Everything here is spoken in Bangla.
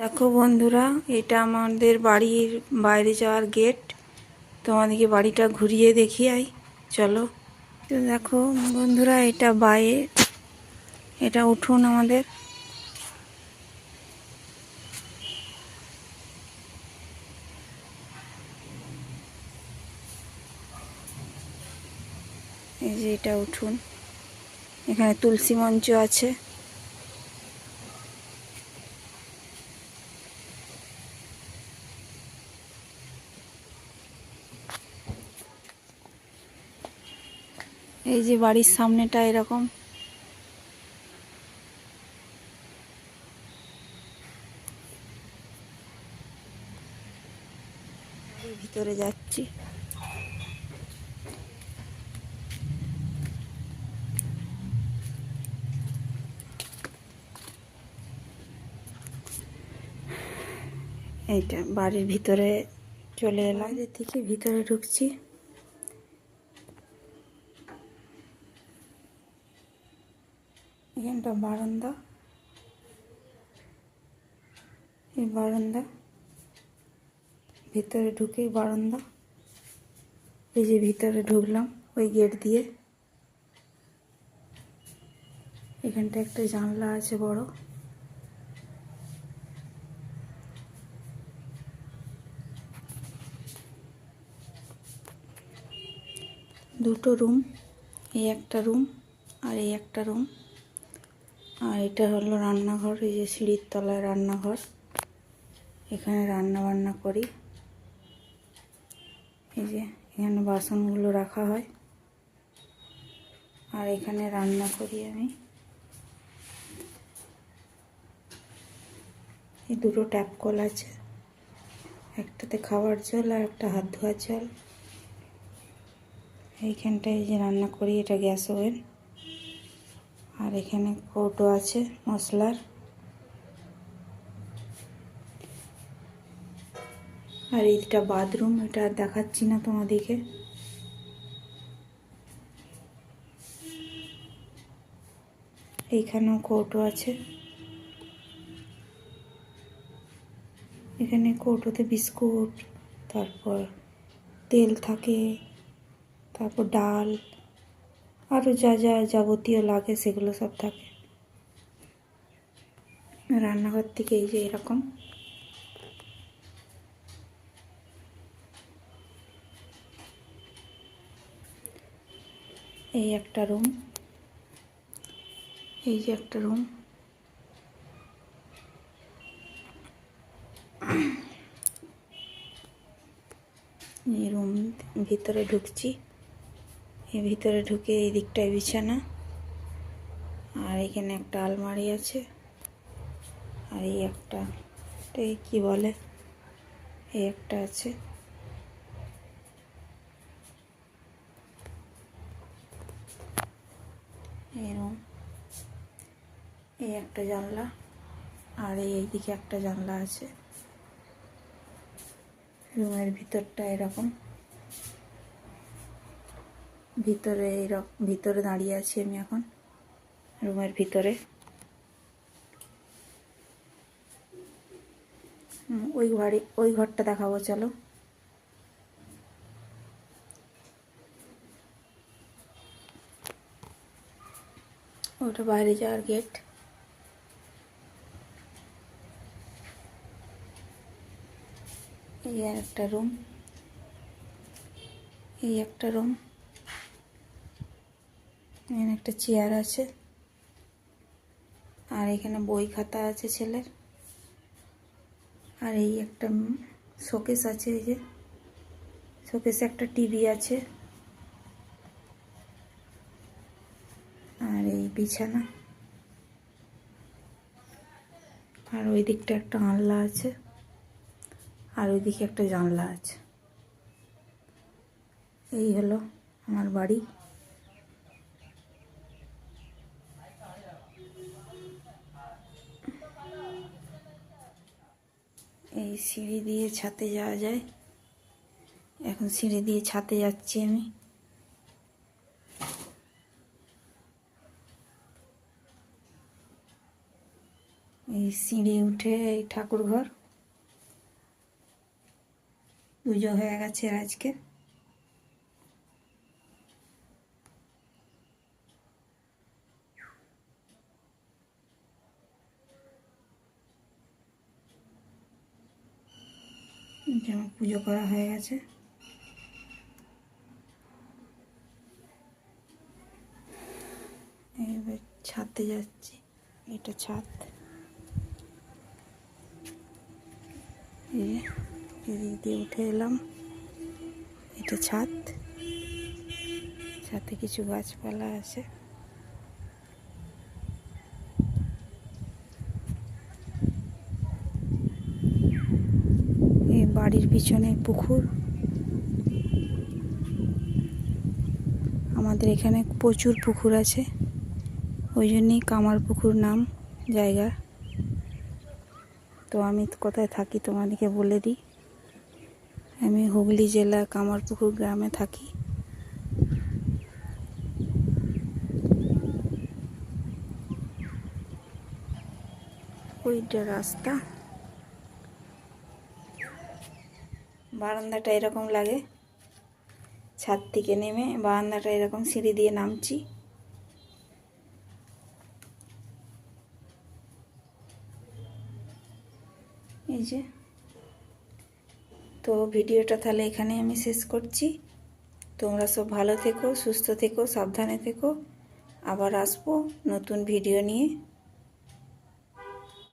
দেখো বন্ধুরা, এটা আমাদের বাড়ির বাইরে যাওয়ার গেট তোমাদেরকে বাড়িটা ঘুরিয়ে দেখি আই। চলো। তো দেখো বন্ধুরা, এটা বাইরে। এটা উঠুন আমাদের। এই যে এটা উঠুন। এখানে তুলসী মঞ্চ আছে। এই যে বাড়ির সামনেটা এরকম। ভিতরে যাচ্ছি। এইটা বাড়ির ভিতরে চলে এলাম। থেকে ভিতরে ঢুকছি। এখানটা বারান্দা এই বারান্দা ভিতরে ঢুকেই বারান্দা এই যে ভিতরে ঢুকলাম ওই গেট দিয়ে এখানটা একটা জানলা আছে বড় দুটো রুম এই একটা রুম আর এই একটা রুম আর এটা হলো রান্নাঘর, এই যে সিঁড়ির তলায় রান্নাঘর। এখানে রান্না বান্না করি। এই যে এখানে বাসনগুলো রাখা হয়। আর এখানে রান্না করি আমি। এই দুটো ট্যাপ কল আছে। একটাতে খাওয়ার জল আর একটা হাত ধোয়ার জল। এইখানটায় যে রান্না করি, এটা গ্যাস ওভেন। আর এখানে কৌটো আছে, মশলার। আর এইটা বাথরুম, এটা দেখাচ্ছি না তোমাদেরকে। এইখানেও কৌটো আছে। এখানে কৌটোতে বিস্কুট, তারপর তেল থাকে, তারপর ডাল। আরও যা যা যাবতীয় লাগে সেগুলো সব থাকে। রান্নাঘর থেকে এই যে এরকম। এই একটা রুম এই যে একটা রুম এই রুম ভিতরে ঢুকছি। এই ভিতরে ঢুকে এই দিকটায় বিছানা। আর এখানে একটা আলমারি আছে। আর এই একটা এই কি বলে? এই একটা আছে। এই রুম এই একটা জানলা, আর এই দিকে একটা জানলা আছে। রুমের ভিতরটা এরকম। ভিতরে এরকম ভিতরে দাঁড়িয়ে আছি আমি এখন, রুমের ভিতরে। ওই ঘরে ওই ঘরটা দেখাবো, চলো। ওটা বাইরে যাওয়ার গেট এই একটা রুম এই একটা রুম এখানে একটা চেয়ার আছে। আর এখানে বই খাতা আছে ছেলের। আর এই একটা শোকেস আছে এই যে। শোকেসে একটা টিভি আছে। আর এই বিছানা। আর ওই দিকটা একটা আনলা আছে। আর ওইদিকে একটা জানলা আছে। এই হলো আমার বাড়ি। এই সিঁড়ি দিয়ে ছাতে যাওয়া যায়। এখন সিঁড়ি দিয়ে ছাতে যাচ্ছি আমি। এই সিঁড়ি উঠে এই ঠাকুর ঘর পুজো হয়ে গেছে আজকে। যেমন পুজো করা হয়ে গেছে। এবার ছাদে যাচ্ছি, এটা ছাদ। এদিক দিয়ে উঠে এলাম, এটা ছাদ। ছাদে কিছু গাছপালা আছে এই বাড়ির পিছনে পুকুর। আমাদের এখানে প্রচুর পুকুর আছে। ওই জন্যই কামার পুকুর নাম, জায়গা। তো আমি কোথায় থাকি তোমাদেরকে বলে দিই। আমি হুগলি জেলা কামারপুকুর গ্রামে থাকি। ওইটা রাস্তা। বারান্দাটা এরকম লাগে। ছাদ থেকে নেমে বারান্দাটা এরকম সিঁড়ি দিয়ে নামছি। এই যে। তো ভিডিওটা তাহলে এখানে আমি শেষ করছি। তোমরা সব ভালো থেকো, সুস্থ থেকো, সাবধানে থেকো। আবার আসব নতুন ভিডিও নিয়ে।